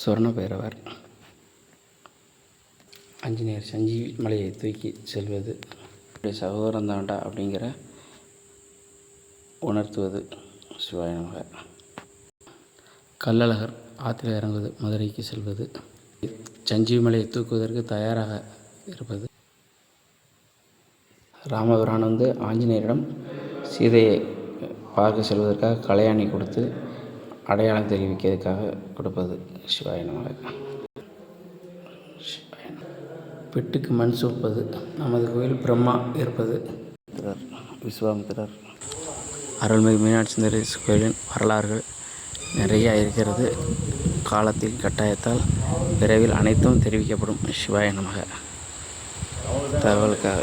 சொர்ண பைரவர் ஆஞ்சநேயர் சஞ்சீவி மலையை தூக்கி செல்வது. இப்படி சகோதரன் தாண்டா அப்படிங்கிற உணர்த்துவது சிவாய கல்லழகர் கள்ளழகர் ஆற்றில் இறங்குவது மதுரைக்கு செல்வது. சஞ்சீவி மலையை தூக்குவதற்கு தயாராக இருப்பது. ராமபிரான் வந்து ஆஞ்சநேயரிடம் சீதையை பார்க்க செல்வதற்காக கலையாணி கொடுத்து அடையாளம் தெரிவிக்கிறதுக்காக கொடுப்பது சிவாய நமக. பெட்டுக்கு மண் சூப்பது நமது கோயில் பிரம்மா இருப்பது மித்திரர், விஸ்வாமித்திரர் அருள்மிகு மீனாட்சி சுந்தரேஸ்வரர் கோயிலின் வரலாறுகள் நிறைய இருக்கிறது. காலத்தில் கட்டாயத்தால் விரைவில் அனைத்தும் தெரிவிக்கப்படும். சிவாய நமக. தகவலுக்காக.